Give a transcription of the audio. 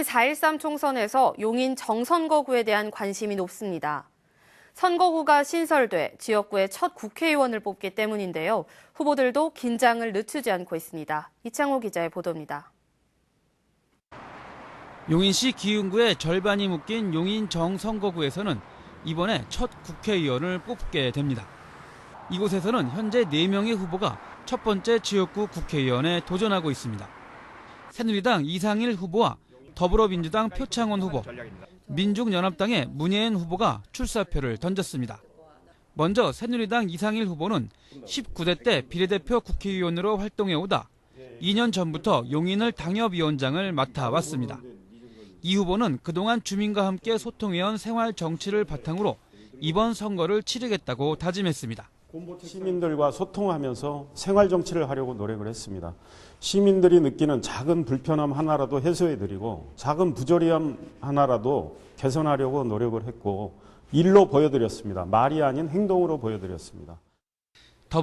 오는 4.13 총선에서 용인 정선거구에 대한 관심이 높습니다. 선거구가 신설돼 지역구의 첫 국회의원을 뽑기 때문인데요. 후보들도 긴장을 늦추지 않고 있습니다. 이창호 기자의 보도입니다. 용인시 기흥구의 절반이 묶인 용인 정선거구에서는 이번에 첫 국회의원을 뽑게 됩니다. 이곳에서는 현재 4명의 후보가 첫 번째 지역구 국회의원에 도전하고 있습니다. 새누리당 이상일 후보와 더불어민주당 표창원 후보, 민중연합당의 문예인 후보가 출사표를 던졌습니다. 먼저 새누리당 이상일 후보는 19대 때 비례대표 국회의원으로 활동해오다 2년 전부터 용인을 당협위원장을 맡아왔습니다. 이 후보는 그동안 주민과 함께 소통해온 생활 정치를 바탕으로 이번 선거를 치르겠다고 다짐했습니다. 시민들과 소통하면서 생활 정치를 하려고 노력을 했습니다. 시민들이 느끼는 작은 불편함 하나라도 해소해드리고 작은 부조리함 하나라도 개선하려고 노력을 했고 일로 보여드렸습니다. 말이 아닌 행동으로 보여드렸습니다.